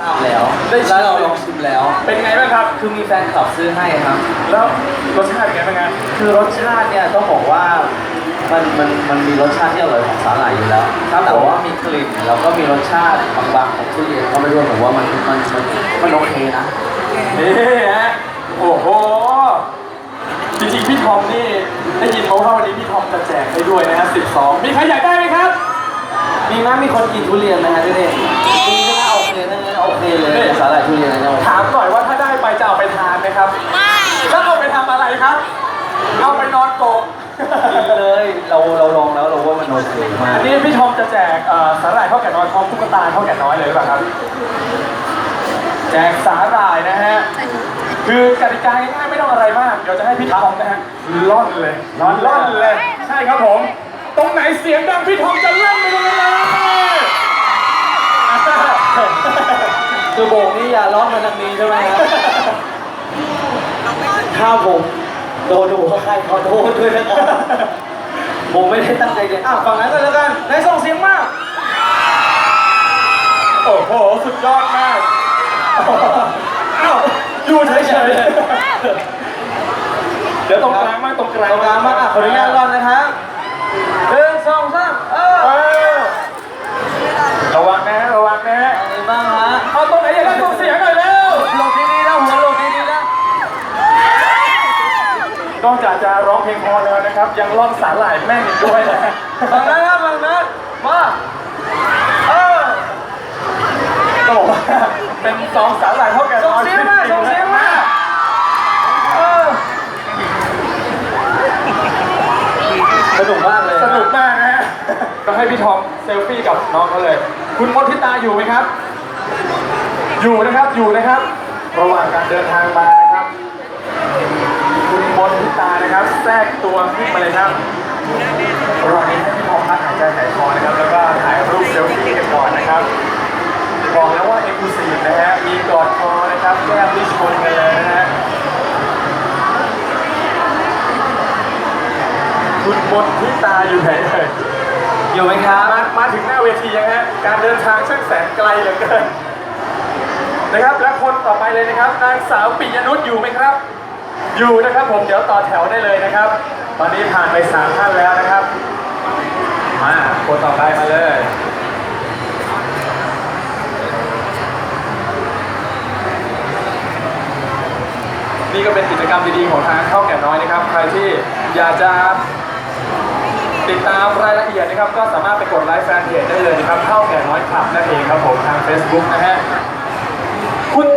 ทราบแล้วได้ชิม แล้วเราลองชิมแล้ว เป็นไงบ้างครับ คือมีแฟนคลับซื้อให้ครับ แล้วรสชาติเป็นไงบ้างฮะคือรสชาติเนี่ยต้องบอกว่ามันมันมันมีรสชาติที่อร่อยของสาหร่ายอยู่แล้วแต่ว่ามีกลิ่นแล้วก็มีรสชาติบางๆของทุเรียนเข้าไปด้วยผมว่ามันมันมันมันโอเคนะนี่ฮะโอ้โห จริงๆ พี่ทอมนี่ ได้ยินมาว่าวันนี้พี่ทอมจะแจกให้ด้วยนะฮะ12 มีใครอยากได้ไหมครับ มีมั้ยมีคนกินทุเรียนไหมฮะที่นี่มีก็น่า โอเคนะงั้นโอเคเลยนี่สาหร่ายทุเรียนนะเนี่ยถามหน่อยว่าถ้าได้ไปจะเอาไปทานไหมครับไม่แล้วเอาไปทำอะไรครับ เอาไปนอนโกะกินเลยเราเราลองแล้วเราว่ามันโอเคมากอันนี้พี่ทอมจะแจกเอ่อสาหร่ายเท่าแก่น้อยพร้อมตุ๊กตาเท่าแก่น้อยเลยหรือเปล่าครับ แจกสาหร่ายนะฮะ คือกติกาง่ายๆไม่ต้องอะไรมาก เดี๋ยวจะให้พี่ทอมนะฮะล่อนเลยล่อนล่อนเลย ใช่ครับผม ตรงไหนเสียงดังพี่ทอมจะล่อนไปตรงนั้นเลยอะ คือโบกนี่อย่าล้อมาทางนี้ใช่ไหมครับถ้าผมโดนหัวใครขอโทษด้วยนะครับผมไม่ได้ตั้งใจเลยอะฝั่งนั้นก็แล้วกันไหนส่งเสียงมาก โอ้โห สุดยอดมากอ้าวอยู่เฉยๆเดี๋ยวตรงกลางมากตรงกลางตรงกลางมากอะขออนุญาตรอนนะครับหนึ่งสองสามเออ เออระวังนะระวังนะ อะไรบ้างฮะ เอาตรงไหนอยากได้ตรงเสียงหน่อยเร็ว หลบดีๆนะหัวหลบดีๆนะ นอกจากจะร้องเพ ลงพอแล้วนะครับ ยังร่อนสาหร่ายแม่งอีกด้วยนะฝั่งนั้นครับฝั่งนั้นมาเออก็บอกว่าเป็นสองสาหร่ายเท่ากันส่งเสียงมาส่งเสียงมาเออสนุกมากเลยสนุกมากนะฮะก็ให้พี่ทอมเซลฟี่กับน้องเขาเลย คุณมดทิตาอยู่ไหมครับ อยู่นะครับอยู่นะครับ ระหว่างการเดินทางมานะครับ คุณมดทิตา นะครับ แทรกตัวขึ้นมาเลยครับระหว่างนี้ให้พี่ทอมพักหายใจหายคอนะครับ แล้วก็ถ่ายรูปเซลฟี่กันก่อนนะครับบอกแล้วว่าเอ็กซ์คลูซีฟนะฮะ มีกอดคอนะครับ แก้มที่ชนกันเลยนะฮะคุณมนทิตาอยู่ไหนเอ่ยอยู่ไหมครับมามาถึงหน้าเวทียังฮะ การเดินทางช่างแสนไกลเหลือเกินนะครับ และคนต่อไปเลยนะครับ นางสาวปิยนุชอยู่ไหมครับ อยู่นะครับผมเดี๋ยวต่อแถวได้เลยนะครับ ตอนนี้ผ่านไปสามท่านแล้วนะครับมาคนต่อไปมาเลยนี่ก็เป็นกิจกรรมดีๆของทางเข้าแก่น้อยนะครับ ใครที่อยากจะติดตามรายละเอียดนะครับ ก็สามารถไปกดไลค์แฟนเพจได้เลยนะครับเข้าแก่น้อยคลับนั่นเองครับผมทาง Facebook นะฮะคุณ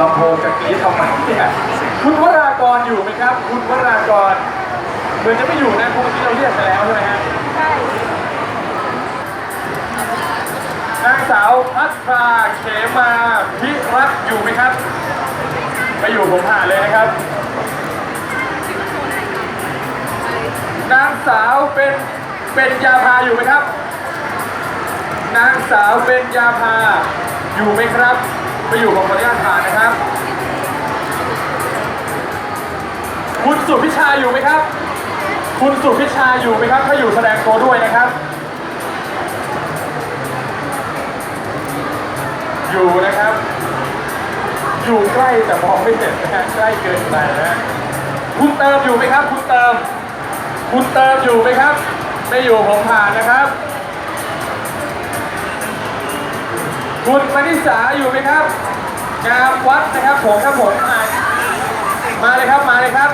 ลำโพงจะกรี๊ดทำไมเนี่ย คุณวรากรอยู่ไหมครับ คุณวรากรเหมือนจะไม่อยู่นะเพราะเมื่อกี้เราเรียกไปแล้วใช่ไหมฮะนางสาวพัทราเขมาพิรัตอยู่ไหมครับไม่อยู่ผมผ่านเลยนะครับ นางสาวเป็นเป็นยาพาอยู่ไหมครับ นางสาวเป็นยาพาอยู่ไหมครับไม่อยู่ผมขออนุญาตผ่านนะครับ คุณสุพิชาอยู่ไหมครับ คุณสุพิชาอยู่ไหมครับ ถ้าอยู่แสดงตัวด้วยนะครับ อยู่นะครับ อยู่ใกล้แต่มองไม่เห็นนะฮะใกล้เกินไปนะฮะคุณเติมอยู่ไหมครับ คุณเติม คุณเติมอยู่ไหมครับ ไม่อยู่ผมผ่านนะครับ คุณมณิสาอยู่ไหมครับ งามวัดนะครับผมครับผมอ่านมาเลยครับ มาเลยครับ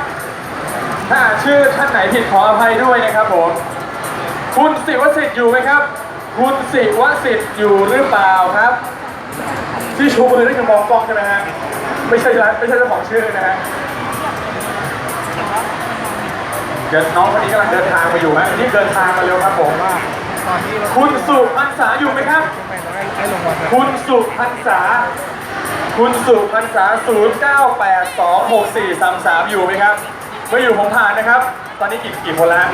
ถ้าชื่อท่านไหนผิดขออภัยด้วยนะครับผม คุณสิวสิทธิ์อยู่ไหมครับ คุณสิวสิทธิ์อยู่หรือเปล่าครับ ที่ชูมือนี่คือมองกล้องใช่ไหมฮะ ไม่ใช่ร้านไม่ใช่เจ้าของชื่อนะฮะ เดี๋ยวน้องคนนี้กำลังเดินทางมาอยู่ฮะรีบเดินทางมาเร็วครับผม คุณสุพรรษาอยู่ไหมครับ คุณสุพรรษา คุณสุพรรษา 09826433 อยู่ไหมครับ ไม่อยู่ผมผ่านนะครับ ตอนนี้กี่กี่คนแล้ว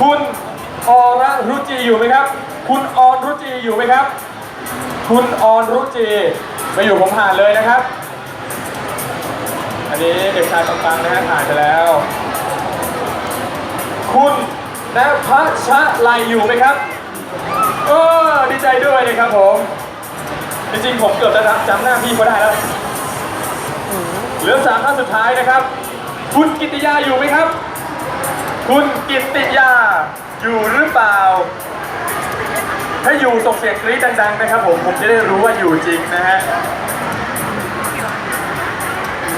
คุณออรรุจีอยู่ไหมครับ คุณออนรุจีอยู่ไหมครับ คุณออนรุจีไม่อยู่ผมผ่านเลยนะครับ อันนี้เด็กชายปังๆนะฮะผ่านไปแล้ว คุณนภัชไลอยู่ไหมครับเออดีใจด้วยนะครับผม จริงๆผมเกือบจะจำหน้าพี่เขาได้แล้ว เหลือสามท่านสุดท้ายนะครับ คุณกิติยาอยู่ไหมครับ คุณกิติยาอยู่หรือเปล่า ถ้าอยู่ส่งเสียงกรี๊ดดังๆนะครับผมผมจะได้รู้ว่าอยู่จริงนะฮะ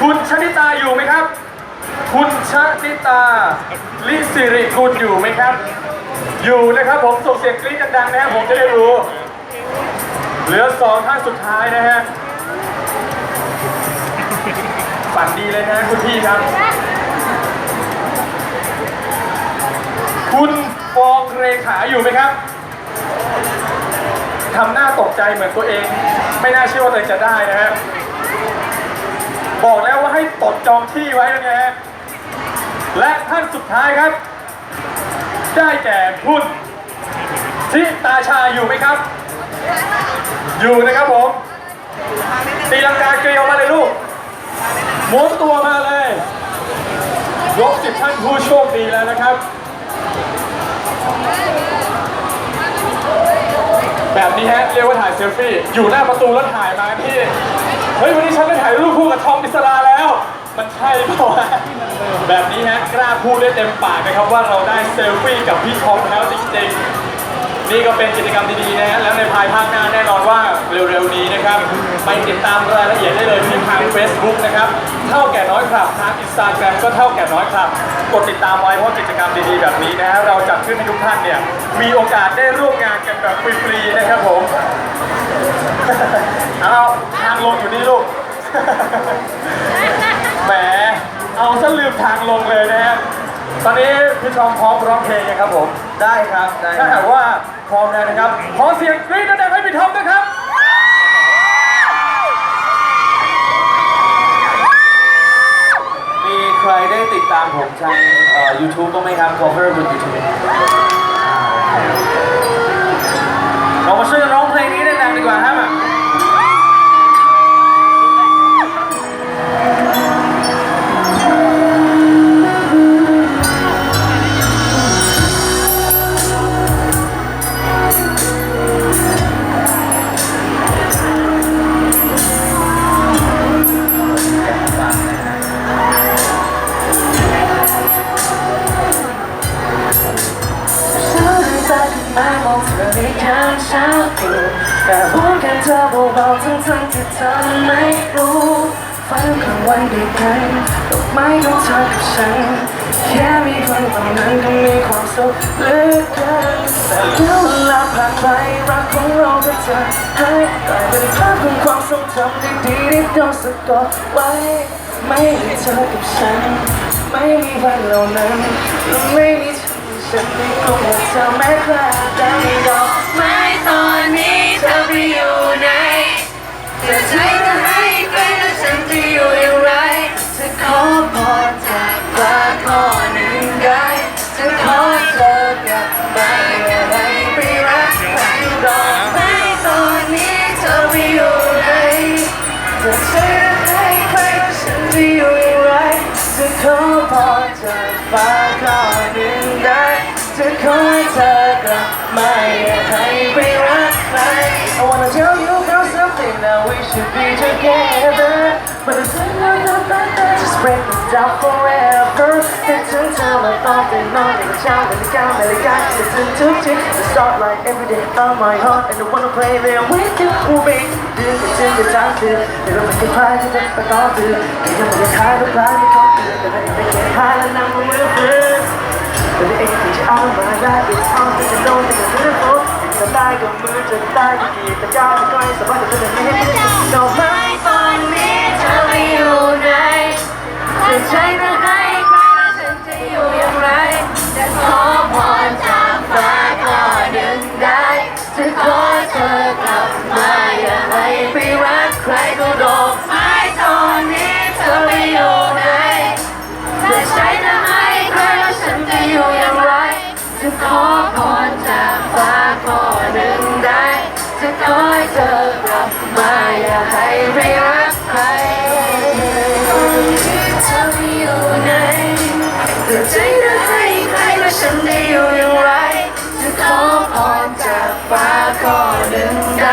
คุณชนิตาอยู่ไหมครับ คุณชนิตาลิสิริกุลอยู่ไหมครับ อยู่นะครับผมส่งเสียงกรี๊ดดังๆนะครับผมจะได้รู้ เหลือสองท่านสุดท้ายนะฮะ ฝันดีเลยนะคุณพี่ครับ คุณฟองเรขาอยู่ไหมครับทำหน้าตกใจเหมือนตัวเอง ไม่น่าเชื่อว่าตัวเองจะได้นะฮะบอกแล้วว่าให้ตดจองที่ไว้นะฮะและท่านสุดท้ายครับ ได้แก่คุณทิตาชาอยู่ไหมครับ อยู่นะครับผมตีลังกาเกลียวมาเลยลูก หมุนตัวมาเลยยกสิบท่านผู้โชคดีแล้วนะครับ แบบนี้ฮะเรียกว่าถ่ายเซลฟี่ อยู่หน้าประตูแล้วถ่ายมาพี่ เฮ้ย วันนี้ฉันได้ถ่ายรูปคู่กับทอมอิสราแล้ว มันใช่เปล่าวะแบบนี้ฮะกล้าพูดได้เต็มปากนะครับว่าเราได้เซลฟี่กับพี่ทอมแล้วจริงๆ นี่ก็เป็นกิจกรรมดีๆนะฮะแล้วในภายภาคหน้าแน่นอนว่าเร็วๆนี้นะครับ ไปติดตามรายละเอียดได้เลยที่ทาง Facebook นะครับเท่าแก่น้อยครับทาง Instagram ก็เท่าแก่น้อยครับ กดติดตามไว้เพราะกิจกรรมดีๆแบบนี้นะฮะเราจัดขึ้นให้ทุกท่านเนี่ยมีโอกาสได้ร่วมงานกันแบบฟรีๆนะครับผมเอาทางลงอยู่นี่ลูกแหมเอาซะลืมทางลงเลยนะฮะตอนนี้พี่ชอมพร้อมร้องเพลงยังครับผม ได้ครับ ได้คถ้ารัหาบกว่า พร้อมแล้วนะครับ ขอเสียงกรี๊ดดังๆให้พี่ทอมนะครับมีใครได้ติดตามผมทางยูทูบบ้างไหมครับ cover บนยูทูบเรามาช่วยกันร้องเพลงนี้ดังๆดีกว่าครับ ที่เธอไม่รู้ฝันกลางวันด้วยกันดอกไม้ของเธอกับฉันแค่มีคนตรงนั้นก็มีความสุขเหลือเกินแต่เมื่อเวลาผ่านไปรักของเราก็จะหายกลายเป็นภาพของความทรงจำดีๆที่โดนสะกดไว้ ไม่มีเธอกับฉัน ไม่มีวันเหล่านั้นและไม่มีเธอฉันไม่คงจะเธอแม้กระได้ดอกไม้ตอนนี้เธอไปอยู่ we should be together But it's not about that just break it down forever แต่ถึงเธอมาต้องเป็นน้องในเช้าในก้าวในการจะถึงทุกที The starlight every day on my heart and I wanna play there with you oh baby ดื้อก็จึงจะจางคือแต่เราไม่เคยพลาดที่จะไปต่อคือแต่ยังไม่ได้คลายก็คลายไม่ท้องคือแต่ไม่ได้เก็บพลาดและนำมือฟื้น But the age out of my life is hard to know that it's beautiful จะตายกับมือจะตายกับกีแต่ก้าวไม่ค่อยสบายแต่จะไม่ให้ดอกไม้ตอนนี้เธอไปอยู่ไหนจะใช้เธอให้ งใด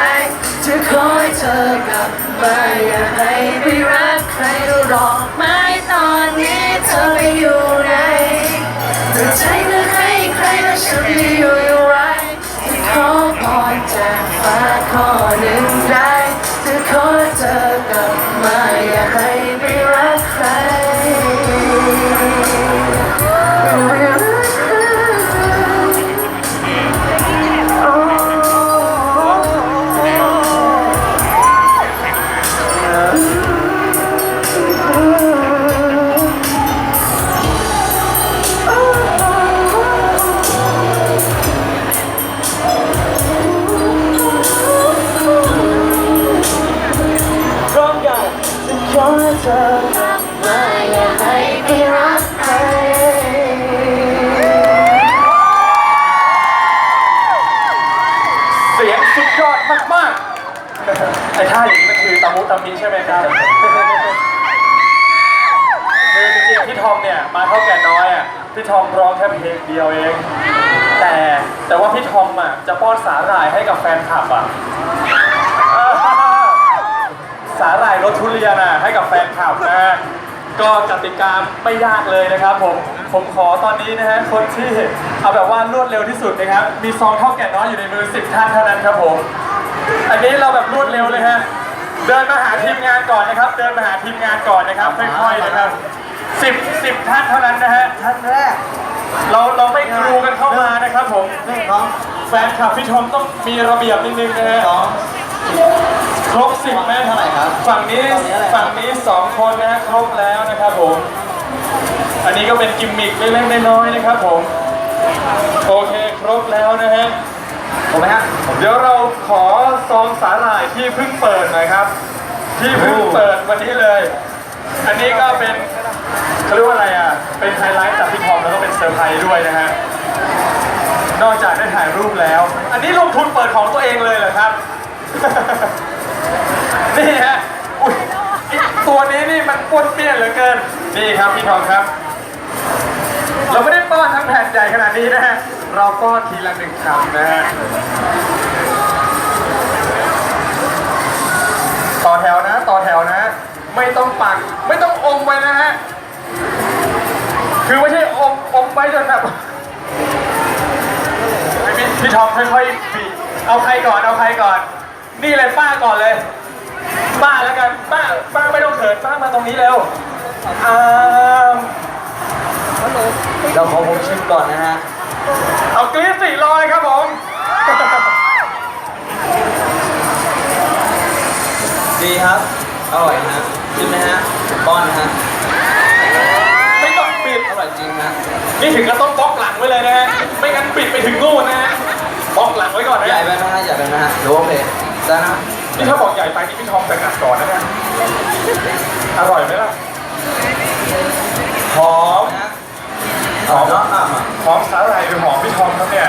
จะคอยเธอกลับมาอย่าให้ไปรักใครหรอกไม่ตอนนี้เธอไปอยู่ไหนใจ นคลับนะฮะก็กติกาไม่ยากเลยนะครับผม ผมขอตอนนี้นะฮะคนที่เอาแบบว่ารวดเร็วที่สุดนะครับ มีซองเท่าแก่น้อยอยู่ในมือ10ท่านเท่านั้นครับผม อันนี้เราแบบรวดเร็วเลยฮะ เดินมาหาทีมงานก่อนนะครับ เดินมาหาทีมงานก่อนนะครับ ค่อยๆนะครับสิบสิบท่านเท่านั้นนะฮะ ท่านแรก เราเราไม่กรูกันเข้ามานะครับผม หนึ่งน้องแฟนคลับพี่ชมต้องมีระเบียบนิดนึงนะฮะ สอง ครบสิบไหมเท่าไหร่ครับ ฝั่งนี้ตอนนี้อะไรครับฝั่งนี้สองคนนะฮะครบแล้วนะครับผม อันนี้ก็เป็นกิมมิคเล็กๆน้อยๆนะครับผม โอเคครบแล้วนะฮะ ผมไหมฮะเดี๋ยวเราขอซองสาหร่ายที่เพิ่งเปิดหน่อยครับ ที่เพิ่งเปิดวันนี้เลย อันนี้ก็เป็นเขาเรียกว่าอะไรอะ เป็นไฮไลท์จากพี่ทอมแล้วก็เป็นเซอร์ไพรส์ด้วยนะฮะ นอกจากได้ถ่ายรูปแล้ว อันนี้ลงทุนเปิดของตัวเองเลยเหรอครับ นี่ฮะอุ๊ยตัวนี้นี่มันป้วนเปี้ยนเหลือเกิน นี่ครับพี่ทอมครับ เราไม่ได้ป้อนทั้งแผ่นใหญ่ขนาดนี้นะฮะ เราป้อนทีละหนึ่งคำนะฮะ ต่อแถวนะ ต่อแถวนะ ไม่ต้องปัก ไม่ต้องอมไว้นะฮะ คือไม่ใช่อม อมไว้จนแบบพี่ทอมค่อยๆบีบเอาใครก่อน เอาใครก่อน นี่เลยป้าก่อนเลย ป้าแล้วกัน ป้า ป้าไม่ต้องเขิน ป้ามาตรงนี้เร็วอ่าเราขอผมชิมก่อนนะฮะ เอากรี๊ดสี่รอยครับผม ดีครับ อร่อยนะฮะชิมไหมฮะป้อนนะฮะ ไม่ต้องปิด อร่อยจริงฮะนี่ถึงก็ต้องบล็อกหลังไว้เลยนะฮะ ไม่งั้นปิดไปถึงนู่นนะฮะบล็อกหลังไว้ก่อนนะใหญ่ไปไหมฮะ ใหญ่ไปไหมฮะหรือว่าโอเค ได้นะนี่ถ้าบอกใหญ่ไปนี่พี่ทอมแต่งงานก่อนนะเนี่ยอร่อยไหมล่ะหอมนะหอมเนาะอะหอมสาหร่ายหรือหอมพี่ทอมครับเนี่ย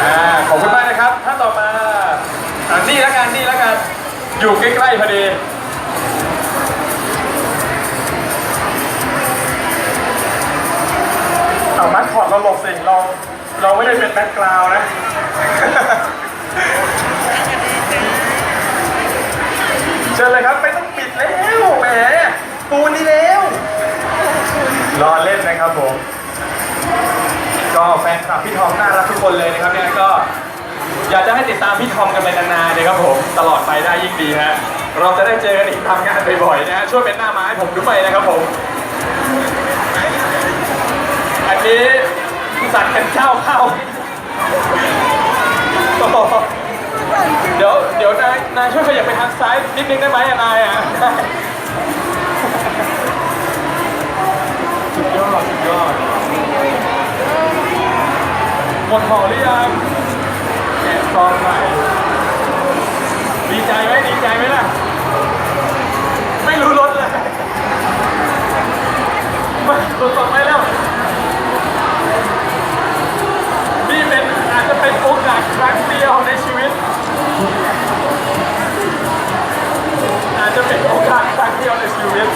อ่าขอบคุณมากนะครับท่านต่อมาอ่านี่แล้วกันนี่แล้วกันอยู่ใกล้ๆพอดีเอามัดคอร์ดเราหลบสิเราเราไม่ได้เป็นแบ็คกราวน์นะ เชิญเลยครับไม่ต้องปิดแล้วแหมปูนี่แล้วรอเล่นนะครับผม ก็แฟนคลับพี่ทอมน่ารักทุกคนเลยนะครับเนี่ยก็ อยากจะให้ติดตามพี่ทอมกันไปนานๆนะครับผม ตลอดไปได้ยิ่งดีฮะเราจะได้เจอกันอีกทำงานบ่อยๆนะฮะช่วยเป็นหน้าม้าให้ผมด้วยนะครับผมอันนี้สัตว์กันเจ้าเข้า เดี๋ยวเดี๋ยวนายนายช่วยขยับไปทางซ้ายนิดนึงได้ไหมอะนายอะสุดยอดสุดยอดหมดห่อหรือยังแกะซองใหม่ดีใจไหมดีใจไหมล่ะ ไม่รู้รสเลยมาตัวต่อไปแล้ว เป็นโอกาสครั้งเดียวในชีวิต อาจจะเป็นโอกาสครั้งเดียวในชีวิต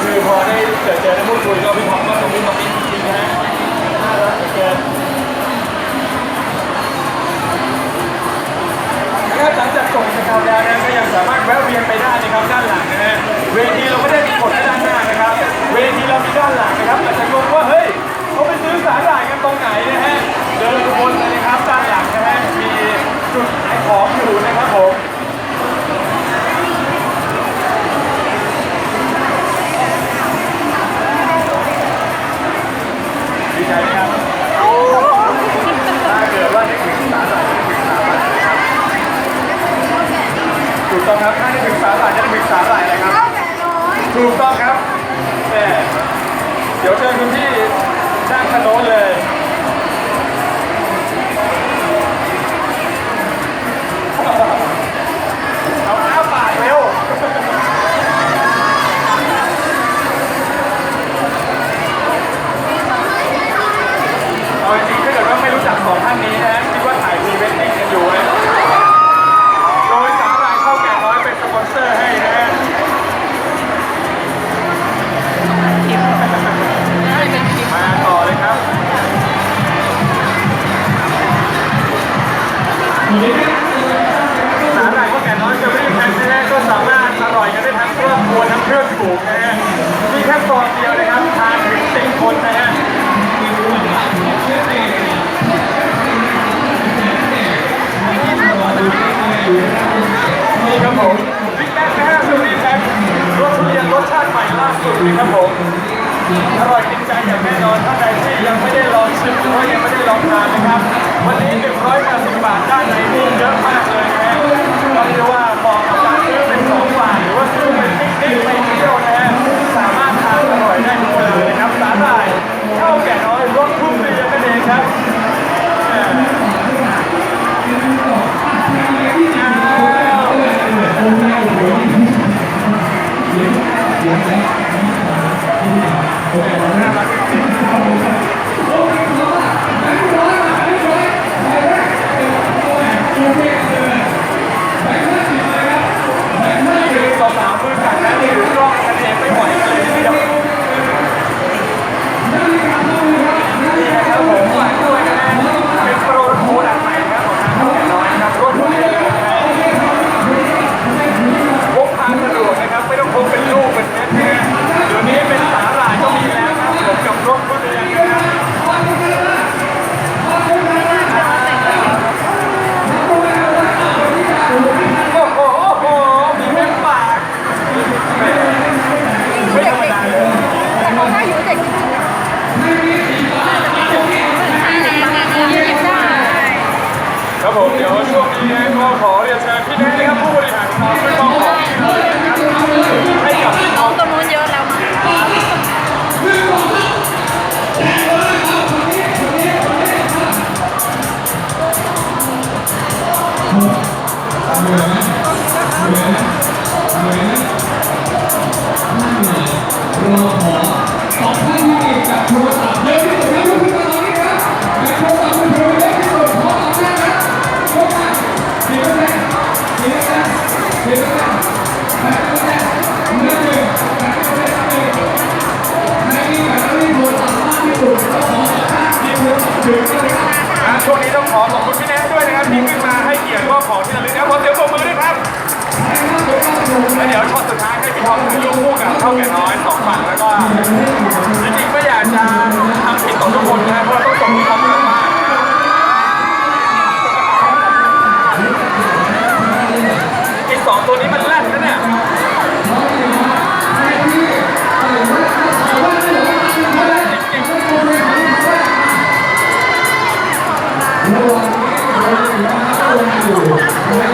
คือพอได้เจอเจอได้พูดคุยก็พี่พร้อมก็ตรงนี้ตรงนี้จริงๆนะน่ารักเกิน งสเกาแล้วนะก็ยังสามารถแวะเวียนไปได้นะครับด้านหลังนะฮะเวทีเราไม่ได้มีกฎแค่ด้านหน้านะครับ เวทีเรามีด้านหลัง ถูกต้องครับแต่เดี๋ยวเชิญคุณพี่ด้านโน้นเลย ช่วงนี้ต้องขอขอบคุณพี่แนทด้วยนะครับที่ขึ้นมาให้เกียรติมอบของที่ระลึกนะขอเสียงปรบมือด้วยครับแล้วเดี๋ยวช็อตสุดท้ายให้พี่ทอมขึ้นรูกคู่กับเท่าแก่น้อยสองฝั่งแล้วก็จริงๆไม่อยากจะทำผิดต่งทุกคนนะเพราะเราต้องส่งความรักมากอีกสองตัวนี้มันลั่นนะ อยู่